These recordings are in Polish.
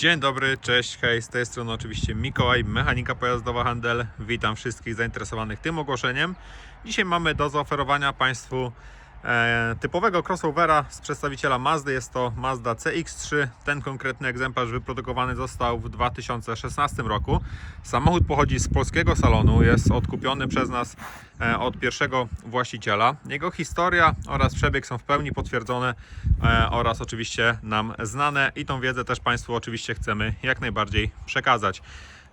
Dzień dobry, cześć, hej, z tej strony oczywiście Mikołaj, mechanika pojazdowa Handel. Witam wszystkich zainteresowanych tym ogłoszeniem. Dzisiaj mamy do zaoferowania Państwu typowego crossovera z przedstawiciela Mazdy. Jest to Mazda CX-3. Ten konkretny egzemplarz wyprodukowany został w 2016 roku. Samochód pochodzi z polskiego salonu, jest odkupiony przez nas e, od pierwszego właściciela. Jego historia oraz przebieg są w pełni potwierdzone e, oraz oczywiście nam znane i tą wiedzę też Państwu oczywiście chcemy jak najbardziej przekazać.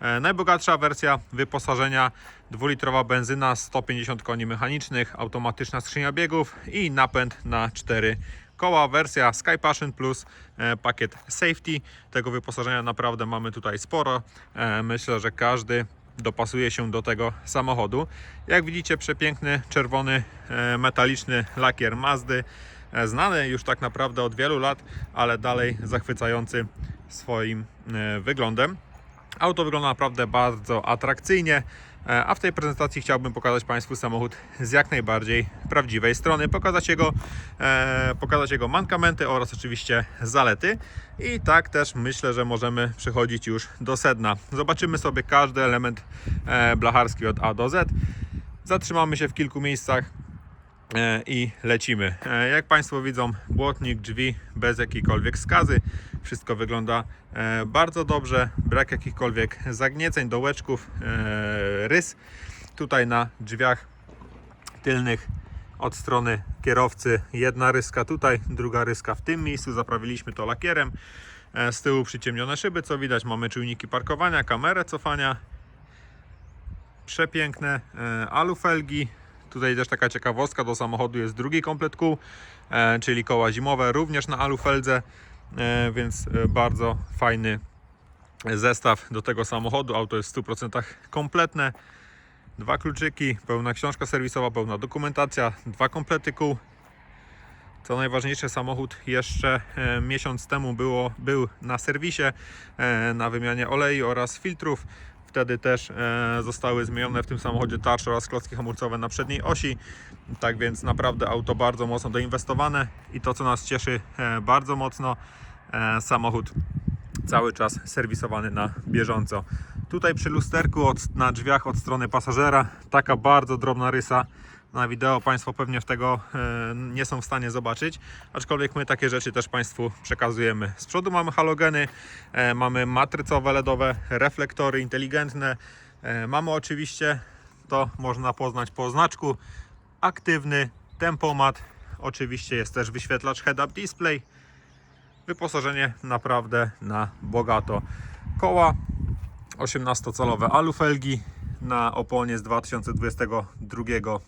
E, Najbogatsza wersja wyposażenia dwulitrowa benzyna 150 koni mechanicznych, automatyczna skrzynia biegów i napęd na 4 koła. Wersja Sky Passion Plus, e, pakiet Safety. Tego wyposażenia naprawdę mamy tutaj sporo. E, Myślę, że każdy dopasuje się do tego samochodu. Jak widzicie, przepiękny czerwony metaliczny lakier Mazdy. Znany już tak naprawdę od wielu lat, ale dalej zachwycający swoim wyglądem. Auto wygląda naprawdę bardzo atrakcyjnie, e, a w tej prezentacji chciałbym pokazać Państwu samochód z jak najbardziej prawdziwej strony, pokazać jego, e, pokazać jego mankamenty oraz oczywiście zalety. I tak też myślę, że możemy przechodzić już do sedna. Zobaczymy sobie każdy element e, blacharski od A do Z. Zatrzymamy się w kilku miejscach i lecimy. E, Jak Państwo widzą, błotnik, drzwi bez jakiejkolwiek skazy. Wszystko wygląda e, bardzo dobrze, brak jakichkolwiek zagnieceń, dołeczków, e, rys. Tutaj na drzwiach tylnych od strony kierowcy jedna ryska tutaj, druga ryska w tym miejscu. Zaprawiliśmy to lakierem. E, Z tyłu przyciemnione szyby, co widać, mamy czujniki parkowania, kamerę cofania, przepiękne e, alufelgi. Tutaj też taka ciekawostka do samochodu jest drugi komplet kół, e, czyli koła zimowe również na alufeldze, e, więc bardzo fajny zestaw do tego samochodu. Auto jest w 100% kompletne. Dwa kluczyki, pełna książka serwisowa, pełna dokumentacja, dwa komplety kół. Co najważniejsze, samochód jeszcze e, miesiąc temu było, był na serwisie, na wymianie oleju oraz filtrów. Wtedy też e, zostały zmienione w tym samochodzie tarcze oraz klocki hamulcowe na przedniej osi. Tak więc naprawdę auto bardzo mocno doinwestowane i to co nas cieszy e, bardzo mocno, e, samochód cały czas serwisowany na bieżąco. Tutaj przy lusterku od, na drzwiach od strony pasażera taka bardzo drobna rysa. Na wideo Państwo pewnie tego e, nie są w stanie zobaczyć, aczkolwiek my takie rzeczy też Państwu przekazujemy. Z przodu mamy halogeny, e, mamy matrycowe LEDowe, reflektory inteligentne. E, mamy oczywiście, to można poznać po znaczku, aktywny tempomat. Oczywiście jest też wyświetlacz head-up display wyposażenie naprawdę na bogato. Koła 18-calowe alufelgi na oponie z 2022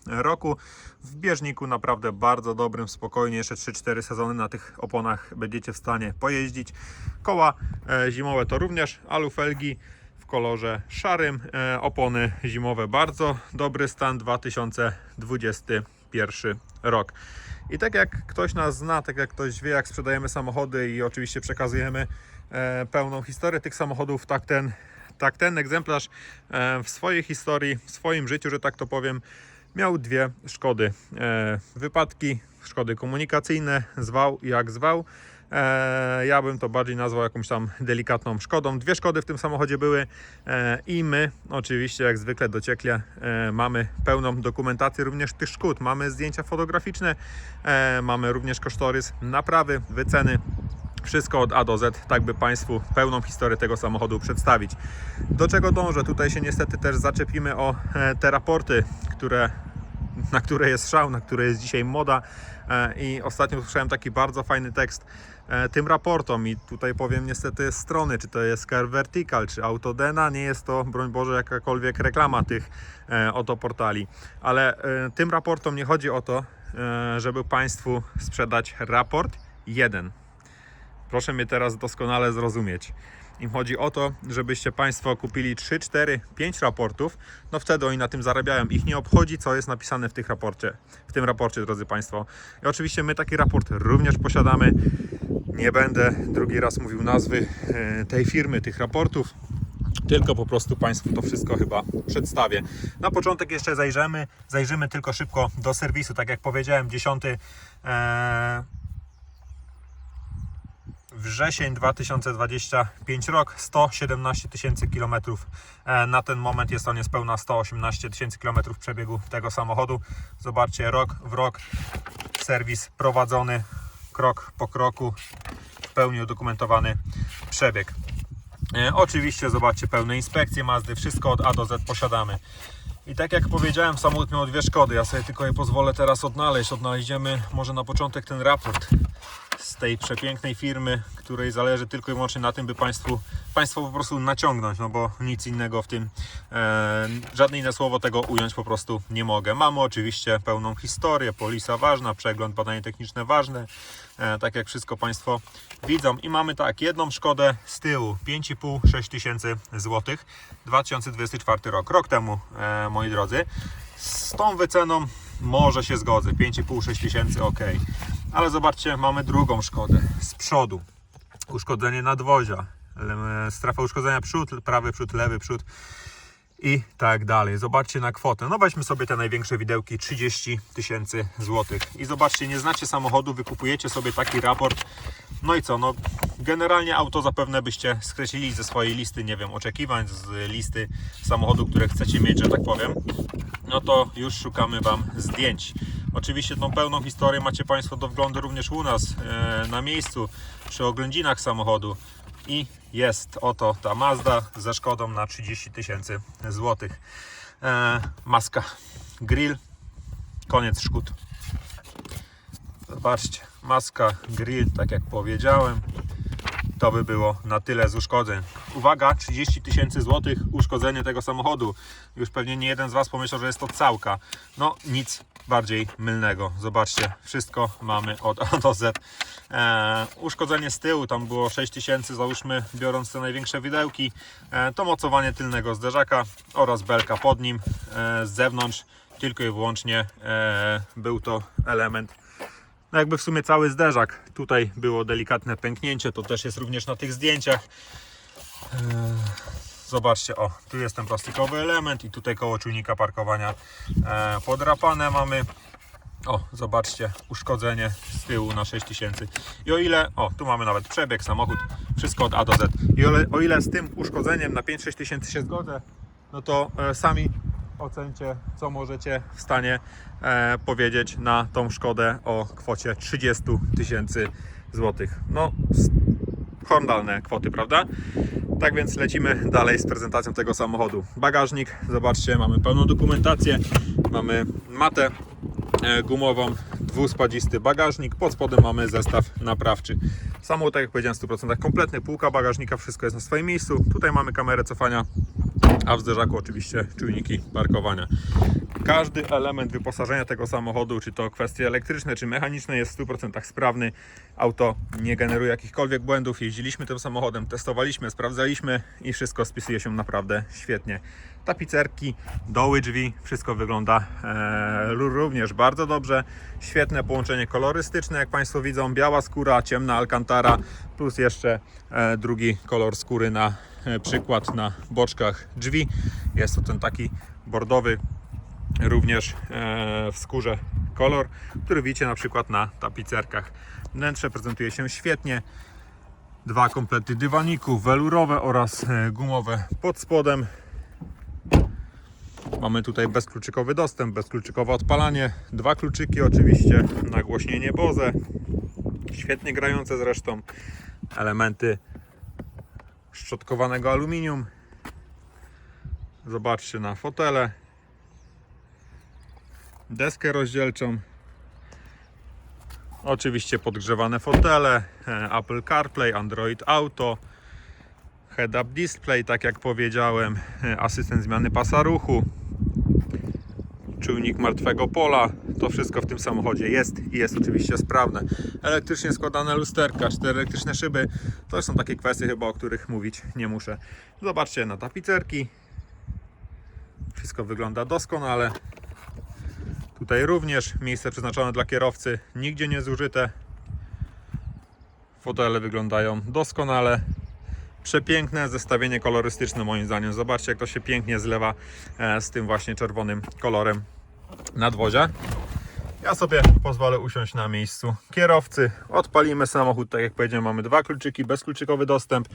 roku. W bieżniku naprawdę bardzo dobrym, spokojnie, jeszcze 3-4 sezony na tych oponach będziecie w stanie pojeździć. Koła e, zimowe to również alufelgi w kolorze szarym. E, opony zimowe bardzo dobry stan 2021 rok. I tak jak ktoś nas zna, tak jak ktoś wie, jak sprzedajemy samochody i oczywiście przekazujemy e, pełną historię tych samochodów, tak ten, tak ten egzemplarz e, w swojej historii, w swoim życiu, że tak to powiem, miał dwie szkody. E, wypadki, szkody komunikacyjne, zwał jak zwał. E, ja bym to bardziej nazwał jakąś tam delikatną szkodą. Dwie szkody w tym samochodzie były i my oczywiście jak zwykle dociekle mamy pełną dokumentację również tych szkód. Mamy zdjęcia fotograficzne, mamy również kosztorys naprawy, wyceny. Wszystko od A do Z, tak by Państwu pełną historię tego samochodu przedstawić. Do czego dążę? Tutaj się niestety też zaczepimy o e, te raporty, które na które jest szał, na które jest dzisiaj moda. E, I ostatnio usłyszałem taki bardzo fajny tekst e, tym raportom i tutaj powiem niestety strony, czy to jest Car Vertical, czy Autodena, nie jest to, broń Boże, jakakolwiek reklama tych oto portali. Ale tym raportom nie chodzi o to, żeby Państwu sprzedać raport jeden. Proszę mnie teraz doskonale zrozumieć. Im chodzi o to, żebyście Państwo kupili 3, 4, 5 raportów, no wtedy oni na tym zarabiają. Ich nie obchodzi, co jest napisane w, tych raporcie, w tym raporcie, drodzy Państwo. I oczywiście my taki raport również posiadamy. Nie będę drugi raz mówił nazwy e, tej firmy, tych raportów, tylko po prostu Państwu to wszystko chyba przedstawię. Na początek jeszcze zajrzymy, zajrzymy tylko szybko do serwisu. Tak jak powiedziałem, 10 e, Wrzesień 2025 rok, 117 tysięcy kilometrów. E, Na ten moment jest to niespełna 118 tysięcy kilometrów przebiegu tego samochodu. Zobaczcie, rok w rok serwis prowadzony, krok po kroku, w pełni udokumentowany przebieg. E, Oczywiście zobaczcie pełne inspekcje Mazdy, wszystko od A do Z posiadamy. I tak jak powiedziałem, samochód miał dwie szkody. Ja sobie tylko je pozwolę teraz odnaleźć. Odnajdziemy może na początek ten raport z tej przepięknej firmy, której zależy tylko i wyłącznie na tym, by Państwu, Państwo po prostu naciągnąć, no bo nic innego w tym, e, żadne inne słowo tego ująć po prostu nie mogę. Mamy oczywiście pełną historię, polisa ważna, przegląd, badanie techniczne ważne, e, tak jak wszystko Państwo widzą. I mamy tak, jedną szkodę z tyłu, 5,5-6 tysięcy złotych, 2024 rok, rok temu, e, moi drodzy. Z tą wyceną może się zgodzę, 5,5-6 tysięcy, ok. Ale zobaczcie, mamy drugą szkodę z przodu. Uszkodzenie nadwozia, ele- strefa uszkodzenia przód, prawy przód, lewy przód i tak dalej. Zobaczcie na kwotę. No weźmy sobie te największe widełki 30 tysięcy złotych. I zobaczcie, nie znacie samochodu, wykupujecie sobie taki raport. No i co? No generalnie auto zapewne byście skreślili ze swojej listy, nie wiem, oczekiwań, z listy samochodu, które chcecie mieć, że tak powiem. No to już szukamy Wam zdjęć. Oczywiście tą pełną historię macie Państwo do wglądu również u nas e, na miejscu, przy oględzinach samochodu. I jest oto ta Mazda ze szkodą na 30 tysięcy złotych. E, maska, grill, koniec szkód. Zobaczcie, maska, grill, tak jak powiedziałem. To by było na tyle z uszkodzeń. Uwaga, 30 tysięcy złotych uszkodzenie tego samochodu. Już pewnie nie jeden z Was pomyślał, że jest to całka. No nic bardziej mylnego. Zobaczcie, wszystko mamy od A do Z. E, uszkodzenie z tyłu, tam było 6 tysięcy, załóżmy, biorąc te największe widełki. E, to mocowanie tylnego zderzaka oraz belka pod nim. E, z zewnątrz tylko i wyłącznie e, był to element no jakby w sumie cały zderzak. Tutaj było delikatne pęknięcie, to też jest również na tych zdjęciach. Eee, Zobaczcie, o, tu jest ten plastikowy element i tutaj koło czujnika parkowania e, podrapane mamy. O, zobaczcie, uszkodzenie z tyłu na 6000. I o ile, o, tu mamy nawet przebieg, samochód, wszystko od A do Z. I o, ile- o ile z tym uszkodzeniem na 5-6 tysięcy się zgodzę, no to e, sami ocencie, co możecie w stanie e, powiedzieć na tą szkodę o kwocie 30 tysięcy złotych. No, horrendalne kwoty, prawda? Tak więc lecimy dalej z prezentacją tego samochodu. Bagażnik, zobaczcie, mamy pełną dokumentację, mamy matę e, gumową, dwuspadzisty bagażnik, pod spodem mamy zestaw naprawczy. Samochód, tak jak powiedziałem, w 100% kompletny, półka bagażnika, wszystko jest na swoim miejscu. Tutaj mamy kamerę cofania, a w zderzaku oczywiście czujniki parkowania. Każdy element wyposażenia tego samochodu, czy to kwestie elektryczne, czy mechaniczne, jest w 100% sprawny. Auto nie generuje jakichkolwiek błędów. Jeździliśmy tym samochodem, testowaliśmy, sprawdzaliśmy i wszystko spisuje się naprawdę świetnie. Tapicerki, doły drzwi, wszystko wygląda e, również bardzo dobrze. Świetne połączenie kolorystyczne, jak Państwo widzą, biała skóra, ciemna alcantara, plus jeszcze e, drugi kolor skóry na przykład na boczkach drzwi. Jest to ten taki bordowy, również e, w skórze kolor, który widzicie na przykład na tapicerkach. Wnętrze prezentuje się świetnie. Dwa komplety dywaników, welurowe oraz e, gumowe pod spodem. Mamy tutaj bezkluczykowy dostęp, bezkluczykowe odpalanie, dwa kluczyki oczywiście, nagłośnienie Bose, świetnie grające zresztą, elementy szczotkowanego aluminium. Zobaczcie na fotele, deskę rozdzielczą. Oczywiście podgrzewane fotele, e, Apple CarPlay, Android Auto, head-up display, tak jak powiedziałem, e, asystent zmiany pasa ruchu, czujnik martwego pola. To wszystko w tym samochodzie jest i jest oczywiście sprawne. Elektrycznie składane lusterka, cztery elektryczne szyby. To są takie kwestie chyba, o których mówić nie muszę. Zobaczcie na tapicerki. Wszystko wygląda doskonale. Tutaj również miejsce przeznaczone dla kierowcy, nigdzie nie zużyte. Fotele wyglądają doskonale. Przepiękne zestawienie kolorystyczne moim zdaniem. Zobaczcie jak to się pięknie zlewa e, z tym właśnie czerwonym kolorem nadwozia. Ja sobie pozwolę usiąść na miejscu kierowcy. Odpalimy samochód, tak jak powiedziałem, mamy dwa kluczyki, bezkluczykowy dostęp.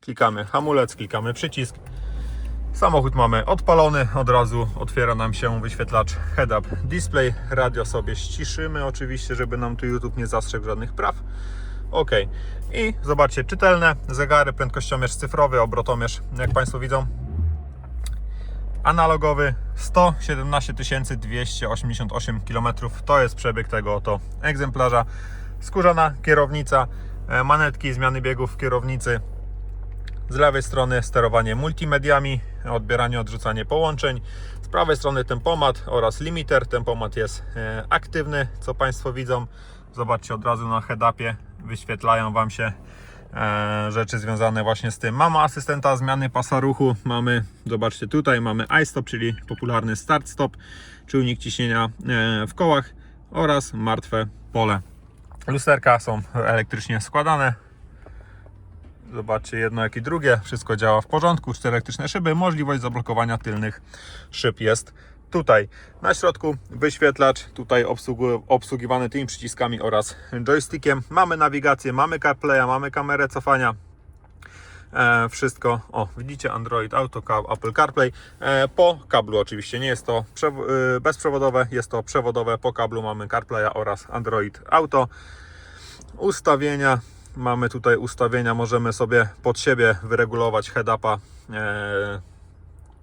Klikamy hamulec, klikamy przycisk. Samochód mamy odpalony, od razu otwiera nam się wyświetlacz head-up display. Radio sobie ściszymy oczywiście, żeby nam tu YouTube nie zastrzegł żadnych praw. OK. I zobaczcie, czytelne zegary, prędkościomierz cyfrowy, obrotomierz, jak Państwo widzą, analogowy 117 288 km to jest przebieg tego oto egzemplarza. Skórzana kierownica e, manetki zmiany biegów w kierownicy. Z lewej strony sterowanie multimediami odbieranie odrzucanie połączeń. Z prawej strony tempomat oraz limiter. Tempomat jest e, aktywny co Państwo widzą. Zobaczcie od razu na head-upie. Wyświetlają Wam się rzeczy związane właśnie z tym. Mamy asystenta zmiany pasa ruchu, mamy, zobaczcie tutaj, mamy iStop, czyli popularny start-stop, czujnik ciśnienia e, w kołach oraz martwe pole. Lusterka są elektrycznie składane. Zobaczcie, jedno jak i drugie, wszystko działa w porządku. Cztery elektryczne szyby, możliwość zablokowania tylnych szyb jest tutaj. Na środku wyświetlacz, tutaj obsługiwany tymi przyciskami oraz joystickiem. Mamy nawigację, mamy CarPlaya, mamy kamerę cofania. E, wszystko, o widzicie Android Auto, Apple CarPlay e, po kablu oczywiście, nie jest to y, bezprzewodowe, jest to przewodowe, po kablu mamy CarPlaya oraz Android Auto. Ustawienia, mamy tutaj ustawienia, możemy sobie pod siebie wyregulować head-upa. E,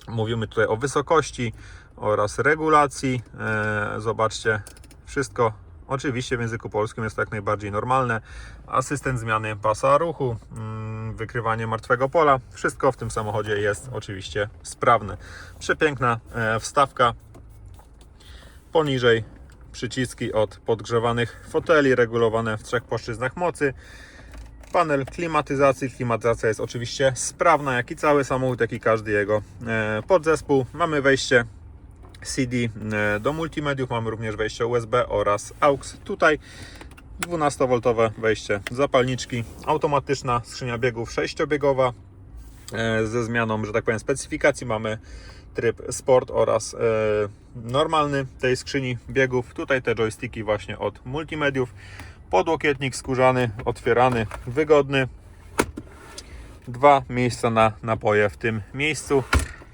mówimy tutaj o wysokości oraz regulacji. E, zobaczcie, wszystko oczywiście w języku polskim jest jak najbardziej normalne. Asystent zmiany pasa ruchu, mm, wykrywanie martwego pola, wszystko w tym samochodzie jest oczywiście sprawne. Przepiękna e, wstawka. Poniżej przyciski od podgrzewanych foteli, regulowane w trzech płaszczyznach mocy. Panel klimatyzacji. Klimatyzacja jest oczywiście sprawna, jak i cały samochód, jak i każdy jego e, podzespół. Mamy wejście CD e, do multimediów, mamy również wejście USB oraz AUX. Tutaj 12V wejście zapalniczki, automatyczna skrzynia biegów 6-biegowa e, ze zmianą, że tak powiem, specyfikacji. Mamy tryb sport oraz e, normalny tej skrzyni biegów. Tutaj te joysticki właśnie od multimediów. Podłokietnik skórzany, otwierany, wygodny. Dwa miejsca na napoje w tym miejscu.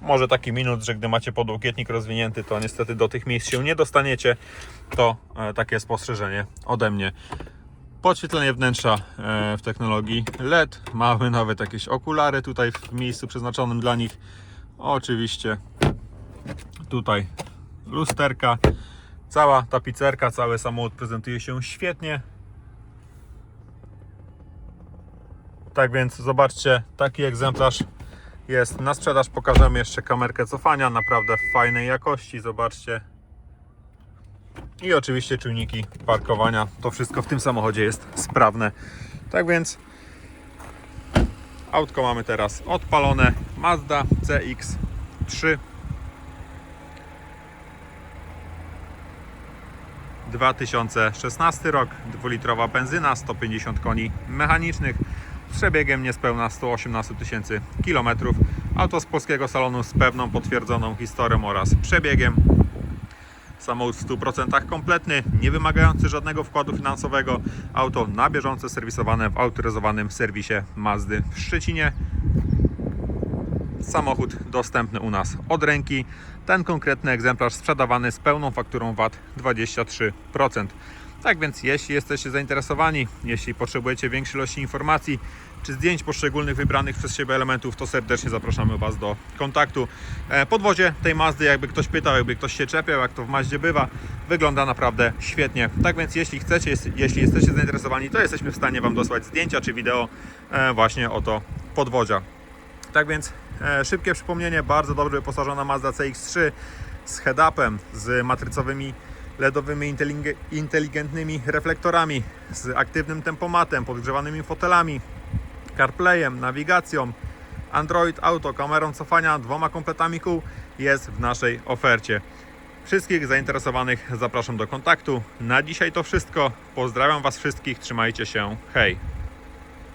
Może taki minut, że gdy macie podłokietnik rozwinięty, to niestety do tych miejsc się nie dostaniecie. To e, takie spostrzeżenie ode mnie. Podświetlenie wnętrza e, w technologii LED. Mamy nawet jakieś okulary tutaj w miejscu przeznaczonym dla nich. Oczywiście tutaj lusterka. Cała tapicerka, cały samochód prezentuje się świetnie. Tak więc zobaczcie, taki egzemplarz jest na sprzedaż. Pokażemy jeszcze kamerkę cofania, naprawdę fajnej jakości. Zobaczcie. I oczywiście czujniki parkowania. To wszystko w tym samochodzie jest sprawne. Tak więc autko mamy teraz odpalone. Mazda CX-3 2016 rok, 2-litrowa benzyna, 150 koni mechanicznych, przebiegiem niespełna 118 tysięcy kilometrów. Auto z polskiego salonu z pewną potwierdzoną historią oraz przebiegiem. Samochód w 100% kompletny, nie wymagający żadnego wkładu finansowego. Auto na bieżąco serwisowane w autoryzowanym serwisie Mazdy w Szczecinie. Samochód dostępny u nas od ręki. Ten konkretny egzemplarz sprzedawany z pełną fakturą VAT 23%. Tak więc, jeśli jesteście zainteresowani, jeśli potrzebujecie większej ilości informacji czy zdjęć poszczególnych wybranych przez siebie elementów, to serdecznie zapraszamy Was do kontaktu. E, Podwozie tej Mazdy, jakby ktoś pytał, jakby ktoś się czepiał, jak to w Mazdzie bywa, wygląda naprawdę świetnie. Tak więc, jeśli chcecie, jeśli jesteście zainteresowani, to jesteśmy w stanie Wam dosłać zdjęcia czy wideo e, właśnie oto podwozia. Tak więc e, szybkie przypomnienie, bardzo dobrze wyposażona Mazda CX-3 z head-upem, z matrycowymi LEDowymi inteligen- inteligentnymi reflektorami, z aktywnym tempomatem, podgrzewanymi fotelami, CarPlayem, nawigacją, Android Auto, kamerą cofania, dwoma kompletami kół jest w naszej ofercie. Wszystkich zainteresowanych zapraszam do kontaktu. Na dzisiaj to wszystko. Pozdrawiam Was wszystkich, trzymajcie się. Hej!